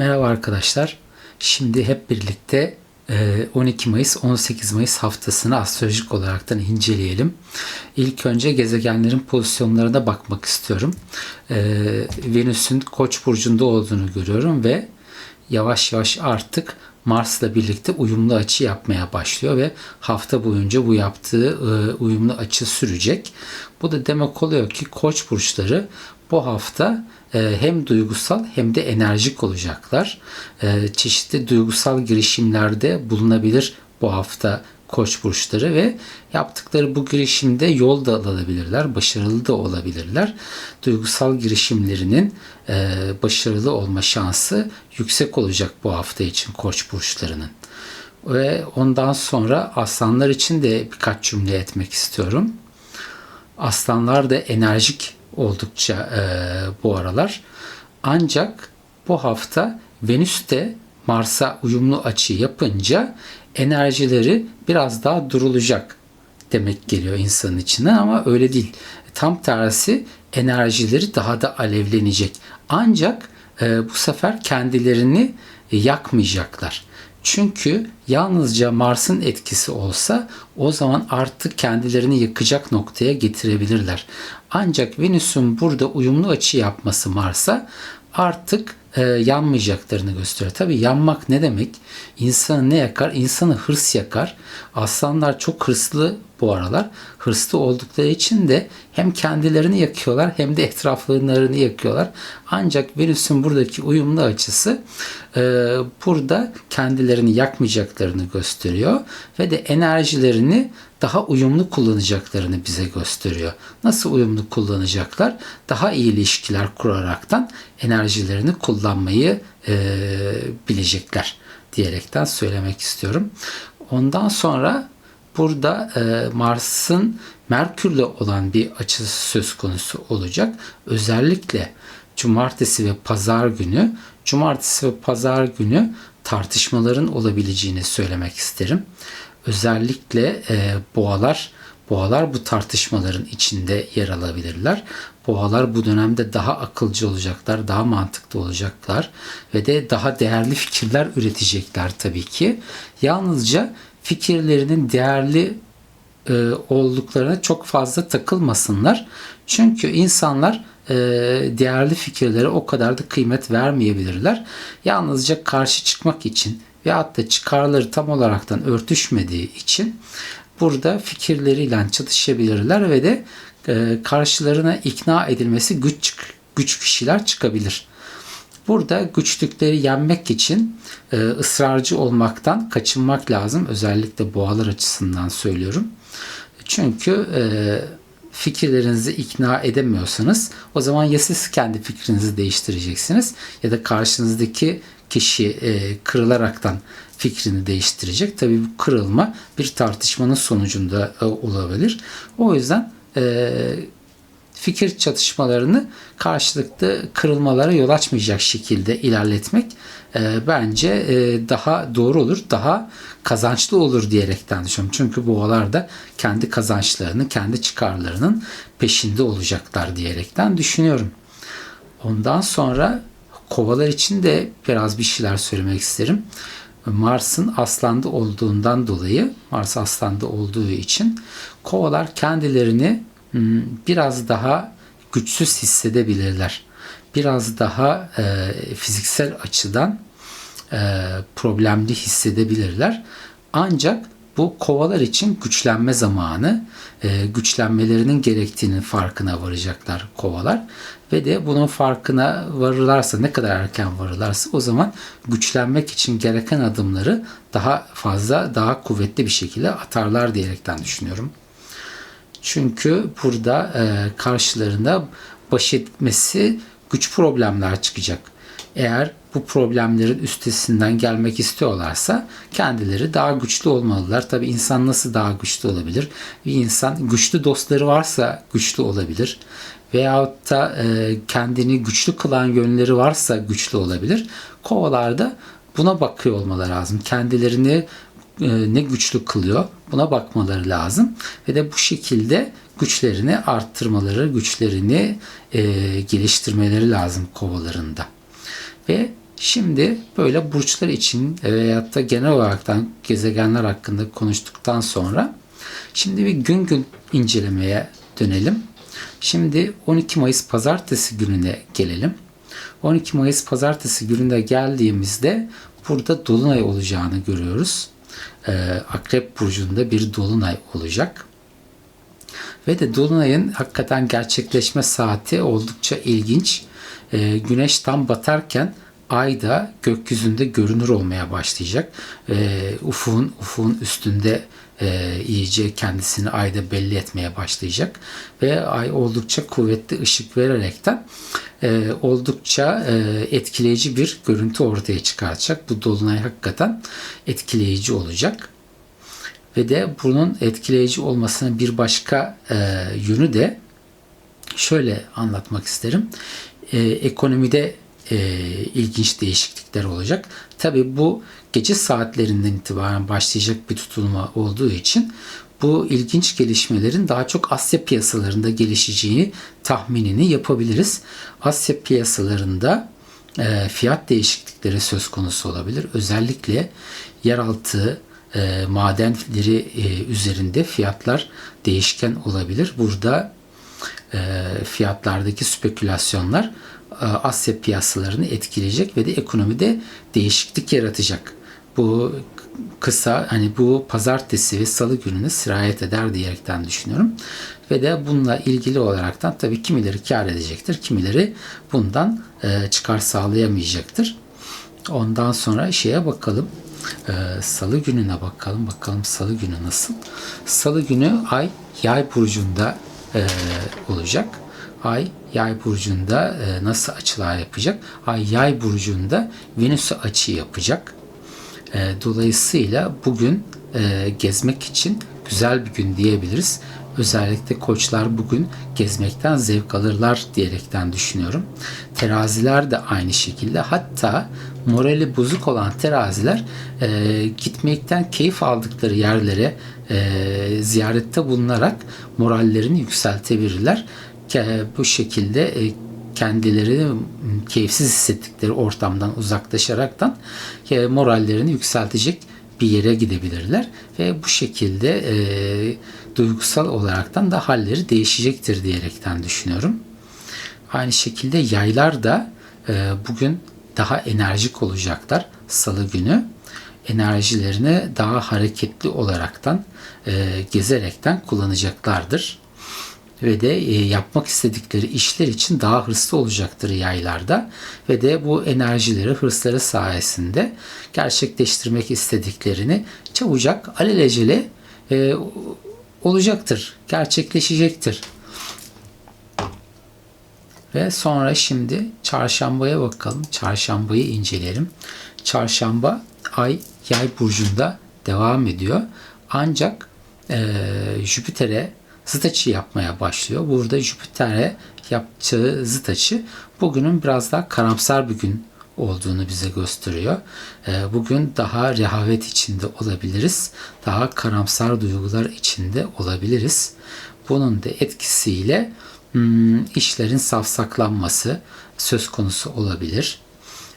Merhaba arkadaşlar. Şimdi hep birlikte e, 12 Mayıs 18 Mayıs haftasını astrolojik olaraktan inceleyelim. İlk önce gezegenlerin pozisyonlarına bakmak istiyorum. E, Venüs'ün Koç burcunda olduğunu görüyorum ve yavaş yavaş artık Mars'la birlikte uyumlu açı yapmaya başlıyor ve hafta boyunca bu yaptığı e, uyumlu açı sürecek. Bu da demek oluyor ki Koç burçları bu hafta e, hem duygusal hem de enerjik olacaklar. E, çeşitli duygusal girişimlerde bulunabilir bu hafta koç burçları ve yaptıkları bu girişimde yol da alabilirler, başarılı da olabilirler. Duygusal girişimlerinin e, başarılı olma şansı yüksek olacak bu hafta için koç burçlarının. Ve ondan sonra aslanlar için de birkaç cümle etmek istiyorum. Aslanlar da enerjik oldukça e, bu aralar. Ancak bu hafta Venüs de Mars'a uyumlu açı yapınca enerjileri biraz daha durulacak demek geliyor insanın içinden ama öyle değil. Tam tersi enerjileri daha da alevlenecek. Ancak e, bu sefer kendilerini yakmayacaklar. Çünkü yalnızca Mars'ın etkisi olsa o zaman artık kendilerini yakacak noktaya getirebilirler. Ancak Venüs'ün burada uyumlu açı yapması Mars'a artık e, yanmayacaklarını gösteriyor. Tabi yanmak ne demek? İnsanı ne yakar? İnsanı hırs yakar. Aslanlar çok hırslı bu aralar. Hırslı oldukları için de hem kendilerini yakıyorlar hem de etraflarını yakıyorlar. Ancak Venüs'ün buradaki uyumlu açısı e, burada kendilerini yakmayacaklarını gösteriyor ve de enerjilerini daha uyumlu kullanacaklarını bize gösteriyor. Nasıl uyumlu kullanacaklar? Daha iyi ilişkiler kuraraktan enerjilerini kullanmayı e, bilecekler diyerekten söylemek istiyorum. Ondan sonra burada e, Mars'ın Merkür'le olan bir açısı söz konusu olacak. Özellikle cumartesi ve pazar günü, cumartesi ve pazar günü tartışmaların olabileceğini söylemek isterim. Özellikle e, boğalar Boğalar bu tartışmaların içinde yer alabilirler. Boğalar bu dönemde daha akılcı olacaklar, daha mantıklı olacaklar ve de daha değerli fikirler üretecekler tabii ki. Yalnızca fikirlerinin değerli e, olduklarına çok fazla takılmasınlar. Çünkü insanlar e, değerli fikirlere o kadar da kıymet vermeyebilirler. Yalnızca karşı çıkmak için veyahut da çıkarları tam olaraktan örtüşmediği için burada fikirleriyle çatışabilirler ve de e, karşılarına ikna edilmesi güç güç kişiler çıkabilir. Burada güçlükleri yenmek için e, ısrarcı olmaktan kaçınmak lazım. Özellikle boğalar açısından söylüyorum. Çünkü e, fikirlerinizi ikna edemiyorsanız o zaman ya siz kendi fikrinizi değiştireceksiniz ya da karşınızdaki kişi e, kırılaraktan fikrini değiştirecek. Tabii bu kırılma bir tartışmanın sonucunda e, olabilir. O yüzden e, fikir çatışmalarını karşılıklı kırılmalara yol açmayacak şekilde ilerletmek e, bence e, daha doğru olur, daha kazançlı olur diyerekten düşünüyorum. Çünkü boğalar da kendi kazançlarını, kendi çıkarlarının peşinde olacaklar diyerekten düşünüyorum. Ondan sonra kovalar için de biraz bir şeyler söylemek isterim. Mars'ın aslanda olduğundan dolayı, Mars aslanda olduğu için kovalar kendilerini biraz daha güçsüz hissedebilirler. Biraz daha e, fiziksel açıdan e, problemli hissedebilirler. Ancak bu kovalar için güçlenme zamanı, e, güçlenmelerinin gerektiğinin farkına varacaklar kovalar. Ve de bunun farkına varırlarsa, ne kadar erken varırlarsa o zaman güçlenmek için gereken adımları daha fazla, daha kuvvetli bir şekilde atarlar diyerekten düşünüyorum. Çünkü burada e, karşılarında baş etmesi güç problemler çıkacak. Eğer bu problemlerin üstesinden gelmek istiyorlarsa kendileri daha güçlü olmalılar. Tabi insan nasıl daha güçlü olabilir? Bir insan güçlü dostları varsa güçlü olabilir. Veyahut da e, kendini güçlü kılan yönleri varsa güçlü olabilir. Kovalarda buna bakıyor olmaları lazım. Kendilerini ne güçlü kılıyor buna bakmaları lazım. Ve de bu şekilde güçlerini arttırmaları, güçlerini e, geliştirmeleri lazım kovalarında. Ve Şimdi böyle burçlar için veyahut da genel olaraktan gezegenler hakkında konuştuktan sonra şimdi bir gün gün incelemeye dönelim. Şimdi 12 Mayıs pazartesi gününe gelelim. 12 Mayıs pazartesi gününde geldiğimizde burada dolunay olacağını görüyoruz. Ee, Akrep burcunda bir dolunay olacak. Ve de dolunayın hakikaten gerçekleşme saati oldukça ilginç. Ee, güneş tam batarken ay da gökyüzünde görünür olmaya başlayacak. E, ufuğun, ufuğun üstünde e, iyice kendisini ayda belli etmeye başlayacak. Ve ay oldukça kuvvetli ışık vererekten e, oldukça e, etkileyici bir görüntü ortaya çıkaracak. Bu dolunay hakikaten etkileyici olacak. Ve de bunun etkileyici olmasının bir başka e, yönü de şöyle anlatmak isterim. E, ekonomide e, ilginç değişiklikler olacak. Tabi bu gece saatlerinden itibaren başlayacak bir tutulma olduğu için bu ilginç gelişmelerin daha çok Asya piyasalarında gelişeceğini tahminini yapabiliriz. Asya piyasalarında e, fiyat değişiklikleri söz konusu olabilir. Özellikle yeraltı e, madenleri e, üzerinde fiyatlar değişken olabilir. Burada e, fiyatlardaki spekülasyonlar e, Asya piyasalarını etkileyecek ve de ekonomide değişiklik yaratacak. Bu kısa hani bu pazartesi ve salı gününe sirayet eder diyerekten düşünüyorum. Ve de bununla ilgili olaraktan tabii kimileri kar edecektir, kimileri bundan e, çıkar sağlayamayacaktır. Ondan sonra şeye bakalım. E, salı gününe bakalım. Bakalım salı günü nasıl? Salı günü ay yay burcunda olacak. Ay yay burcunda e, nasıl açılar yapacak? Ay yay burcunda Venüs'e açı yapacak. E, dolayısıyla bugün e, gezmek için güzel bir gün diyebiliriz. Özellikle koçlar bugün gezmekten zevk alırlar diyerekten düşünüyorum. Teraziler de aynı şekilde. Hatta morali bozuk olan teraziler e, gitmekten keyif aldıkları yerlere e, ziyarette bulunarak morallerini yükseltebilirler bu şekilde e, kendileri keyifsiz hissettikleri ortamdan uzaklaşaraktan e, morallerini yükseltecek bir yere gidebilirler ve bu şekilde e, duygusal olaraktan da halleri değişecektir diyerekten düşünüyorum. Aynı şekilde yaylar da e, bugün daha enerjik olacaklar salı günü. Enerjilerini daha hareketli olaraktan e, gezerekten kullanacaklardır ve de e, yapmak istedikleri işler için daha hırslı olacaktır yaylarda ve de bu enerjileri, hırsları sayesinde gerçekleştirmek istediklerini çabucak alelacele e, olacaktır, gerçekleşecektir. Ve sonra şimdi çarşambaya bakalım. Çarşambayı inceleyelim. Çarşamba ay yay burcunda devam ediyor. Ancak e, Jüpiter'e zıt açı yapmaya başlıyor. Burada Jüpiter'e yapacağı zıt açı bugünün biraz daha karamsar bir gün olduğunu bize gösteriyor. Ee, bugün daha rehavet içinde olabiliriz. Daha karamsar duygular içinde olabiliriz. Bunun da etkisiyle hmm, işlerin safsaklanması söz konusu olabilir.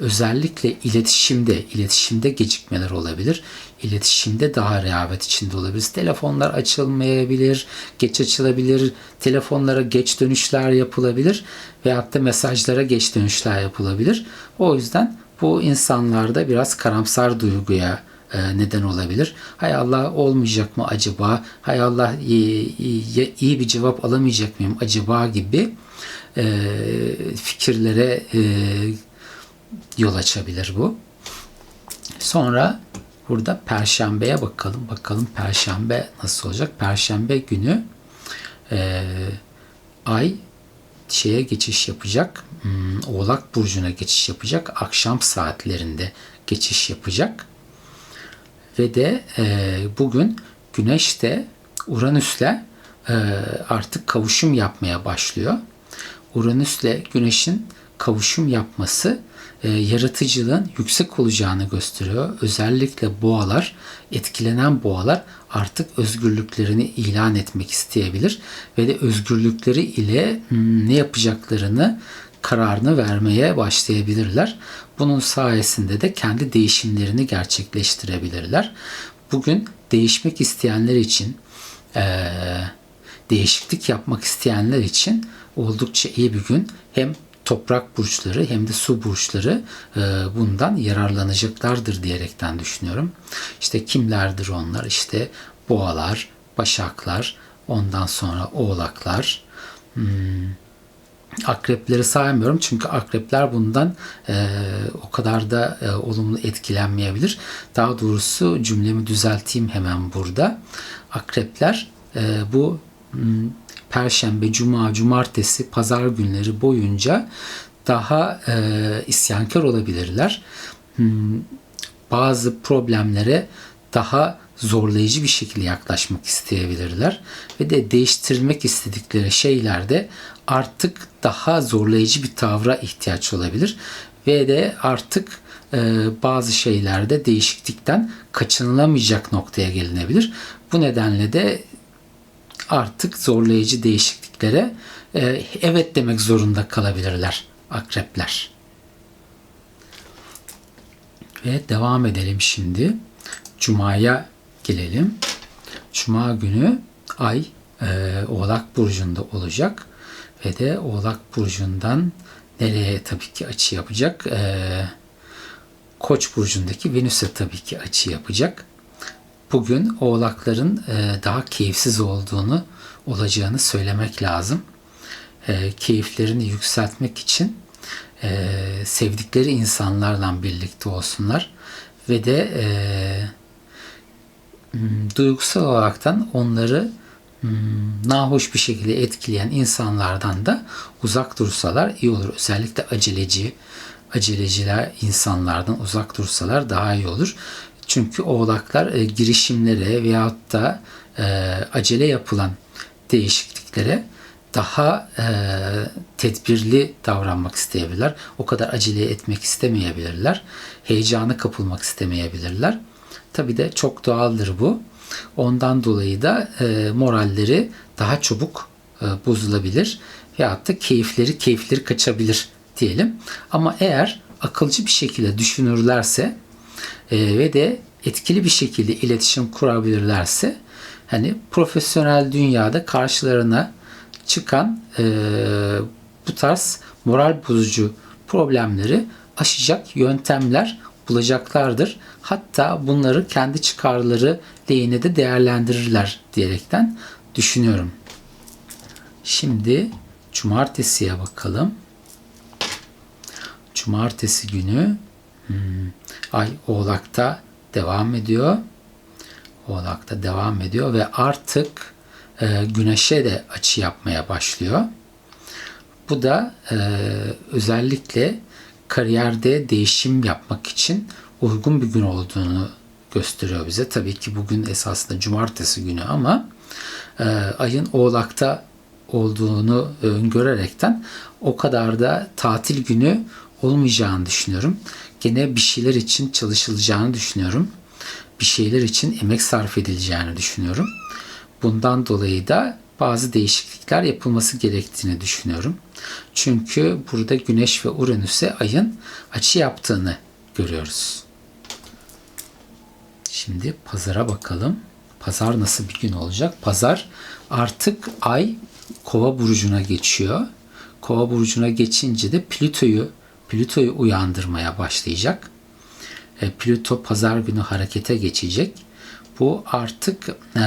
Özellikle iletişimde, iletişimde gecikmeler olabilir. İletişimde daha rehavet içinde olabiliriz. Telefonlar açılmayabilir, geç açılabilir, telefonlara geç dönüşler yapılabilir veyahut da mesajlara geç dönüşler yapılabilir. O yüzden bu insanlarda biraz karamsar duyguya e, neden olabilir. Hay Allah olmayacak mı acaba? Hay Allah iyi, iyi, iyi bir cevap alamayacak mıyım acaba gibi e, fikirlere e, yol açabilir bu. Sonra burada perşembeye bakalım. Bakalım perşembe nasıl olacak? Perşembe günü e, ay şeye geçiş yapacak. Hmm, Oğlak burcuna geçiş yapacak. Akşam saatlerinde geçiş yapacak. Ve de e, bugün Güneş de Uranüs'le e, artık kavuşum yapmaya başlıyor. Uranüs'le Güneş'in kavuşum yapması e, yaratıcılığın yüksek olacağını gösteriyor. Özellikle boğalar, etkilenen boğalar artık özgürlüklerini ilan etmek isteyebilir ve de özgürlükleri ile hmm, ne yapacaklarını kararını vermeye başlayabilirler. Bunun sayesinde de kendi değişimlerini gerçekleştirebilirler. Bugün değişmek isteyenler için, e, değişiklik yapmak isteyenler için oldukça iyi bir gün. Hem toprak burçları hem de su burçları e, bundan yararlanacaklardır diyerekten düşünüyorum. İşte kimlerdir onlar? İşte boğalar, başaklar, ondan sonra oğlaklar, hmm, akrepleri saymıyorum çünkü akrepler bundan e, o kadar da e, olumlu etkilenmeyebilir. Daha doğrusu cümlemi düzelteyim hemen burada. Akrepler e, bu hmm, Perşembe, Cuma, Cumartesi, Pazar günleri boyunca daha e, isyankar olabilirler. Hmm, bazı problemlere daha zorlayıcı bir şekilde yaklaşmak isteyebilirler ve de değiştirmek istedikleri şeylerde artık daha zorlayıcı bir tavra ihtiyaç olabilir ve de artık e, bazı şeylerde değişiklikten kaçınılamayacak noktaya gelinebilir. Bu nedenle de artık zorlayıcı değişikliklere e, evet demek zorunda kalabilirler akrepler. Ve devam edelim şimdi. Cuma'ya gelelim. Cuma günü ay e, Oğlak Burcu'nda olacak. Ve de Oğlak Burcu'ndan nereye tabii ki açı yapacak? E, Koç burcundaki Venüs'e tabii ki açı yapacak. Bugün oğlakların e, daha keyifsiz olduğunu olacağını söylemek lazım. E, keyiflerini yükseltmek için e, sevdikleri insanlarla birlikte olsunlar ve de duygusal olaraktan onları nahoş bir şekilde etkileyen insanlardan da uzak dursalar iyi olur. Özellikle aceleci, aceleciler insanlardan uzak dursalar daha iyi olur. Çünkü oğlaklar e, girişimlere veyahut da e, acele yapılan değişikliklere daha e, tedbirli davranmak isteyebilirler. O kadar acele etmek istemeyebilirler. Heyecanı kapılmak istemeyebilirler. Tabi de çok doğaldır bu. Ondan dolayı da e, moralleri daha çabuk e, bozulabilir veyahut da keyifleri keyifleri kaçabilir diyelim. Ama eğer akılcı bir şekilde düşünürlerse e, ve de etkili bir şekilde iletişim kurabilirlerse hani profesyonel dünyada karşılarına çıkan e, bu tarz moral bozucu problemleri aşacak yöntemler bulacaklardır. Hatta bunları kendi çıkarları lehine de değerlendirirler diyerekten düşünüyorum. Şimdi cumartesiye bakalım. Cumartesi günü hmm, ay oğlakta devam ediyor. Oğlakta devam ediyor ve artık e, güneşe de açı yapmaya başlıyor. Bu da e, özellikle kariyerde değişim yapmak için uygun bir gün olduğunu gösteriyor bize. Tabii ki bugün esasında cumartesi günü ama e, ayın oğlakta olduğunu öngörerekten o kadar da tatil günü olmayacağını düşünüyorum. Gene bir şeyler için çalışılacağını düşünüyorum. Bir şeyler için emek sarf edileceğini düşünüyorum. Bundan dolayı da bazı değişiklikler yapılması gerektiğini düşünüyorum. Çünkü burada Güneş ve Uranüs'e ayın açı yaptığını görüyoruz. Şimdi pazara bakalım. Pazar nasıl bir gün olacak? Pazar artık ay Kova burcuna geçiyor. Kova burcuna geçince de Plüto'yu Plüto'yu uyandırmaya başlayacak. E, Plüto pazar günü harekete geçecek. Bu artık e,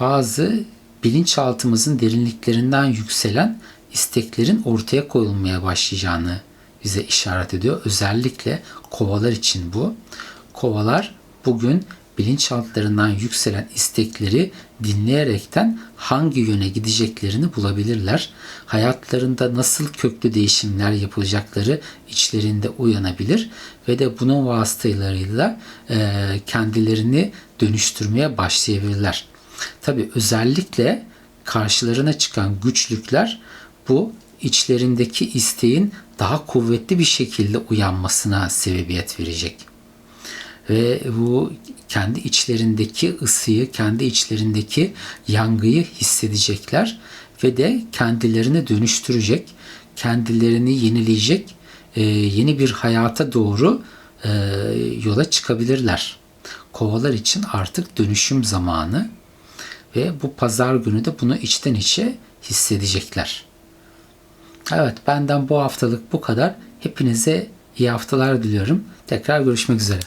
bazı bilinçaltımızın derinliklerinden yükselen isteklerin ortaya koyulmaya başlayacağını bize işaret ediyor. Özellikle kovalar için bu. Kovalar bugün bilinçaltlarından yükselen istekleri dinleyerekten hangi yöne gideceklerini bulabilirler. Hayatlarında nasıl köklü değişimler yapılacakları içlerinde uyanabilir ve de bunun vasıtalarıyla e, kendilerini dönüştürmeye başlayabilirler. Tabi özellikle karşılarına çıkan güçlükler bu içlerindeki isteğin daha kuvvetli bir şekilde uyanmasına sebebiyet verecek. Ve bu kendi içlerindeki ısıyı, kendi içlerindeki yangıyı hissedecekler ve de kendilerini dönüştürecek, kendilerini yenileyecek e, yeni bir hayata doğru e, yola çıkabilirler. Kovalar için artık dönüşüm zamanı ve bu pazar günü de bunu içten içe hissedecekler. Evet benden bu haftalık bu kadar. Hepinize iyi haftalar diliyorum. Tekrar görüşmek üzere.